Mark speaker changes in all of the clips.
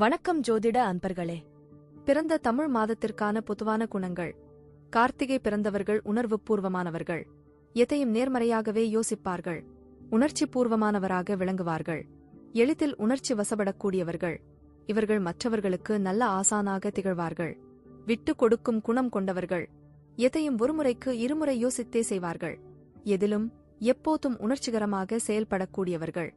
Speaker 1: வணக்கம் ஜோதிட அன்பர்களே. பிறந்த தமிழ் மாதத்திற்கான பொதுவான குணங்கள். கார்த்திகை பிறந்தவர்கள் உணர்வு பூர்வமானவர்கள். எதையும் நேர்மறையாகவே யோசிப்பார்கள். உணர்ச்சி பூர்வமானவராக விளங்குவார்கள். எளிதில் உணர்ச்சி வசப்படக்கூடியவர்கள். இவர்கள் மற்றவர்களுக்கு நல்ல ஆசானாக திகழ்வார்கள். விட்டு கொடுக்கும் குணம் கொண்டவர்கள். எதையும் ஒருமுறைக்கு இருமுறை யோசித்தே செய்வார்கள். எதிலும் எப்போதும் உணர்ச்சிகரமாக செயல்படக்கூடியவர்கள்.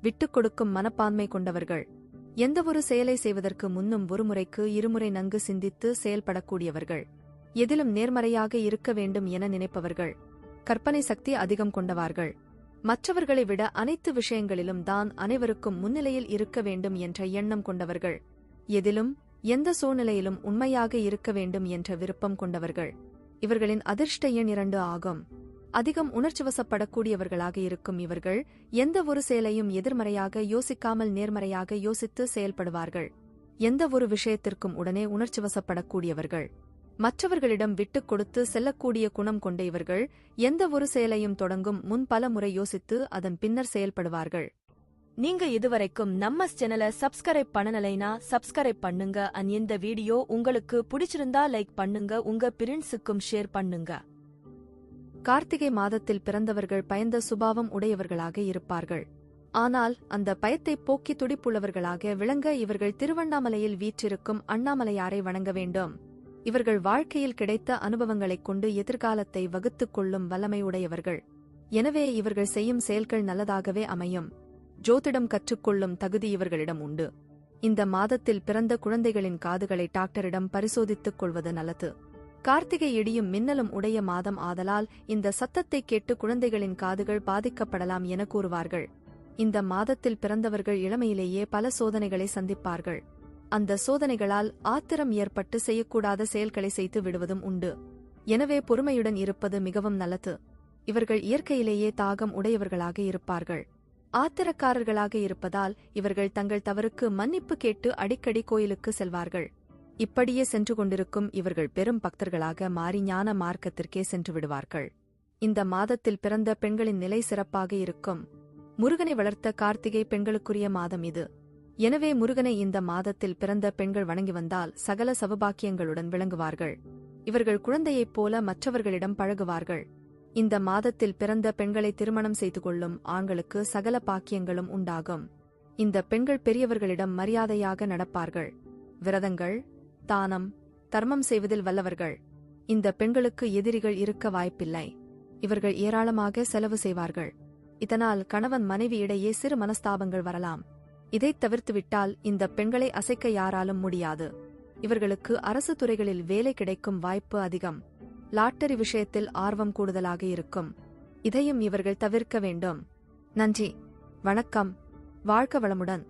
Speaker 1: விட்டுக் கொடுக்கும் மனப்பான்மை கொண்டவர்கள். எந்தவொரு செயலை செய்வதற்கு முன்னும் ஒருமுறைக்கு இருமுறை நன்கு சிந்தித்து செயல்படக்கூடியவர்கள். எதிலும் நேர்மறையாக இருக்க வேண்டும் என நினைப்பவர்கள். கற்பனை சக்தி அதிகம் கொண்டவார்கள். மற்றவர்களை விட அனைத்து விஷயங்களிலும் தான் அனைவருக்கும் முன்னிலையில் இருக்க வேண்டும் என்ற எண்ணம் கொண்டவர்கள். எதிலும் எந்த சூழ்நிலையிலும் உண்மையாக இருக்க வேண்டும் என்ற விருப்பம் கொண்டவர்கள். இவர்களின் அதிர்ஷ்ட எண் இரண்டு ஆகும். அதிகம் உணர்ச்சிவசப்படக்கூடியவர்களாக இருக்கும் இவர்கள் எந்த ஒரு செயலையும் எதிர்மறையாக யோசிக்காமல் நேர்மறையாக யோசித்து செயல்படுவார்கள். எந்த ஒரு விஷயத்திற்கும் உடனே உணர்ச்சிவசப்படக்கூடியவர்கள். மற்றவர்களிடம் விட்டுக் கொடுத்து செல்லக்கூடிய குணம் கொண்ட இவர்கள் எந்த ஒரு செயலையும் தொடங்கும் முன் பல முறை யோசித்து அதன் பின்னர் செயல்படுவார்கள். நீங்க இதுவரைக்கும் நம்ம சேனலை சப்ஸ்கிரைப் பண்ணலைனா சப்ஸ்கிரைப் பண்ணுங்க. அண்ட் இந்த வீடியோ உங்களுக்கு பிடிச்சிருந்தா லைக் பண்ணுங்க. உங்க பிரின்ஸுக்கும் ஷேர் பண்ணுங்க. கார்த்திகை மாதத்தில் பிறந்தவர்கள் பயந்த சுபாவம் உடையவர்களாக இருப்பார்கள். ஆனால் அந்த பயத்தை போக்கி துடிப்புள்ளவர்களாக விளங்க இவர்கள் திருவண்ணாமலையில் வீற்றிருக்கும் அண்ணாமலையாரை வணங்க வேண்டும். இவர்கள் வாழ்க்கையில் கிடைத்த அனுபவங்களைக் கொண்டு எதிர்காலத்தை வகுத்துக் கொள்ளும் வல்லமை உடையவர்கள். எனவே இவர்கள் செய்யும் செயல்கள் நல்லதாகவே அமையும். ஜோதிடம் கற்றுக்கொள்ளும் தகுதி இவர்களிடம் உண்டு. இந்த மாதத்தில் பிறந்த குழந்தைகளின் காதுகளை டாக்டரிடம் பரிசோதித்துக் கொள்வது நல்லது. கார்த்திகை இடியும் மின்னலும் உடைய மாதம் ஆதலால் இந்த சத்தத்தை கேட்டு குழந்தைகளின் காதுகள் பாதிக்கப்படலாம் என கூறுவார்கள். இந்த மாதத்தில் பிறந்தவர்கள் இளமையிலேயே பல சோதனைகளை சந்திப்பார்கள். அந்த சோதனைகளால் ஆத்திரம் ஏற்பட்டு செய்யக்கூடாத செயல்களை செய்து விடுவதும் உண்டு. எனவே பொறுமையுடன் இருப்பது மிகவும் நல்லது. இவர்கள் இயற்கையிலேயே தாகம் உடையவர்களாக இருப்பார்கள். ஆத்திரக்காரர்களாக இருப்பதால் இவர்கள் தங்கள் தவறுக்கு மன்னிப்பு கேட்டு அடிக்கடி கோயிலுக்கு செல்வார்கள். இப்படியே சென்று கொண்டிருக்கும் இவர்கள் பெரும் பக்தர்களாக மாறி ஞான மார்க்கத்திற்கே சென்று விடுவார்கள். இந்த மாதத்தில் பிறந்த பெண்களின் நிலை சிறப்பாக இருக்கும். முருகனை வளர்த்த கார்த்திகை பெண்களுக்குரிய மாதம் இது. எனவே முருகனை இந்த மாதத்தில் பிறந்த பெண்கள் வணங்கி வந்தால் சகல சவபாக்கியங்களுடன் விளங்குவார்கள். இவர்கள் குழந்தையைப் போல மற்றவர்களிடம் பழகுவார்கள். இந்த மாதத்தில் பிறந்த பெண்களை திருமணம் செய்து கொள்ளும் ஆண்களுக்கு சகல பாக்கியங்களும் உண்டாகும். இந்த பெண்கள் பெரியவர்களிடம் மரியாதையாக நடப்பார்கள். விரதங்கள் தானம் தர்மம் செய்வதில் வல்லவர்கள். இந்த பெண்களுக்கு எதிரிகள் இருக்க வாய்ப்பில்லை. இவர்கள் ஏராளமாக செலவு செய்வார்கள். இதனால் கணவன் மனைவி இடையே சிறு மனஸ்தாபங்கள் வரலாம். இதைத் தவிர்த்துவிட்டால் இந்த பெண்களை அசைக்க யாராலும் முடியாது. இவர்களுக்கு அரசு துறைகளில் வேலை கிடைக்கும் வாய்ப்பு அதிகம். லாட்டரி விஷயத்தில் ஆர்வம் கூடுதலாக இருக்கும். இதையும் இவர்கள் தவிர்க்க வேண்டும். நன்றி. வணக்கம். வாழ்க்க வளமுடன்.